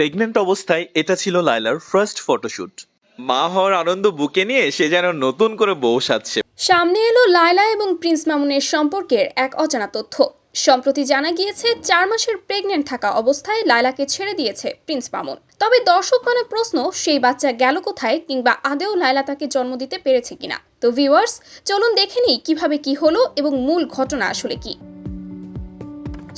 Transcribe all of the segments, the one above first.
Pregnant অবস্থায় এটা ছিল লাইলার ফার্স্ট ফটোশুট মা হওয়ার আনন্দ বুকে নিয়ে সে যেন নতুন করে বউ সাজছে। সামনে এলো লায়লা এবং প্রিন্স মামুনের সম্পর্কের এক অজানা তথ্য। সম্প্রতি জানা গিয়েছে, চার মাসের প্রেগনেন্ট থাকা অবস্থায় লায়লাকে ছেড়ে দিয়েছে প্রিন্স মামুন। তবে দর্শক মানে প্রশ্ন, সেই বাচ্চা গেল কোথায় কিংবা আদেও লায়লা তাকে জন্ম দিতে পেরেছে কিনা? তো ভিউয়ার্স চলুন দেখে নিই কীভাবে কি হলো এবং মূল ঘটনা আসলে কি।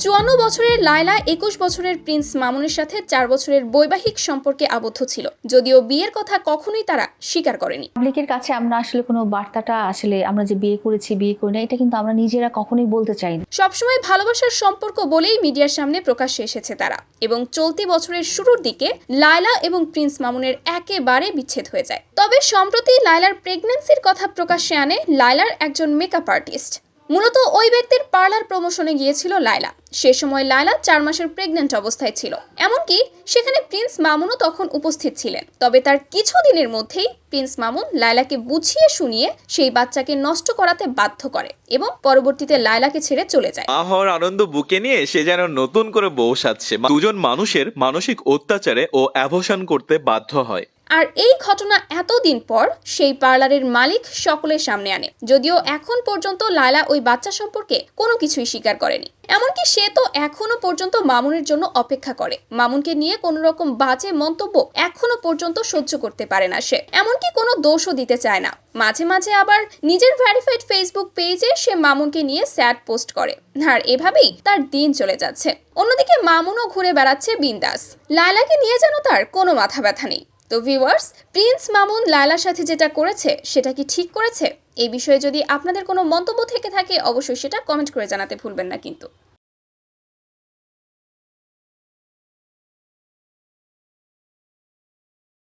চুয়ান্ন বছরের লায়লা একুশ বছরের প্রিন্স মামুনের সাথে চার বছরের বৈবাহিক সম্পর্কে আবদ্ধ ছিল। যদিও বিয়ের কথা কখনোই তারা স্বীকার করেনি। পাবলিকের কাছে আমরা আসলে কোনো বার্তাটা আসলে আমরা যে বিয়ে করেছি বিয়ে করি না এটা কিন্তু আমরা নিজেরা কখনোই বলতে চাই না সবসময় ভালোবাসার সম্পর্ক বলেই মিডিয়ার সামনে প্রকাশ্যে এসেছে তারা এবং চলতি বছরের শুরুর দিকে লায়লা এবং প্রিন্স মামুনের একেবারে বিচ্ছেদ হয়ে যায়। তবে সম্প্রতি লায়লার প্রেগন্যান্সির কথা প্রকাশ্যে আনে লায়লার একজন মেকআপ আর্টিস্ট। মূলত ওই ব্যক্তির পার্লার প্রমোশনে গিয়েছিল লায়লা। সে সময় লায়লা চার মাসের প্রেগন্যান্ট অবস্থায় ছিল। এমনকি সেখানে প্রিন্স মামুনও তখন উপস্থিত ছিলেন। তবে তার কিছুদিনের মধ্যেই প্রিন্স মামুন লায়লাকে বুঝিয়ে শুনিয়ে সেই বাচ্চাকে নষ্ট করাতে বাধ্য করে এবং পরবর্তীতে লায়লাকে ছেড়ে চলে যায়। হওয়ার আনন্দ বুকে নিয়ে সে যেন নতুন করে বউ সাজছে। দুজন মানুষের মানসিক অত্যাচারে ও অ্যাভোশন করতে বাধ্য হয়। আর এই ঘটনা এতদিন পর সেই পার্লারের মালিক সকলের সামনে আনে। যদিও এখন পর্যন্ত লায়লা ওই বাচ্চা সম্পর্কে কোনো কিছুই স্বীকার করেনি। এমনকি সে তো এখনও পর্যন্ত মামুনের জন্য অপেক্ষা করে। মামুনকে নিয়ে কোনো রকম বাজে মন্তব্য এখনও পর্যন্ত সহ্য করতে পারে না সে। এমনকি কোনো দোষও দিতে চায় না। মাঝে মাঝে আবার নিজের ভ্যারিফাইড ফেসবুক পেজে সে মামুনকে নিয়ে স্যাড পোস্ট করে। আর এভাবেই তার দিন চলে যাচ্ছে। অন্যদিকে মামুনও ঘুরে বেড়াচ্ছে বিন্দাস। লায়লাকে নিয়ে যেন তার কোনো মাথা ব্যথা নেই। তো ভিউয়ার্স প্রিন্স মামুন লায়লার সাথে যেটা করেছে, সেটা কি ঠিক করেছে? এই বিষয়ে যদি আপনাদের কোনো মন্তব্য থেকে থাকে, অবশ্যই সেটা কমেন্ট করে জানাতে ভুলবেন না কিন্তু।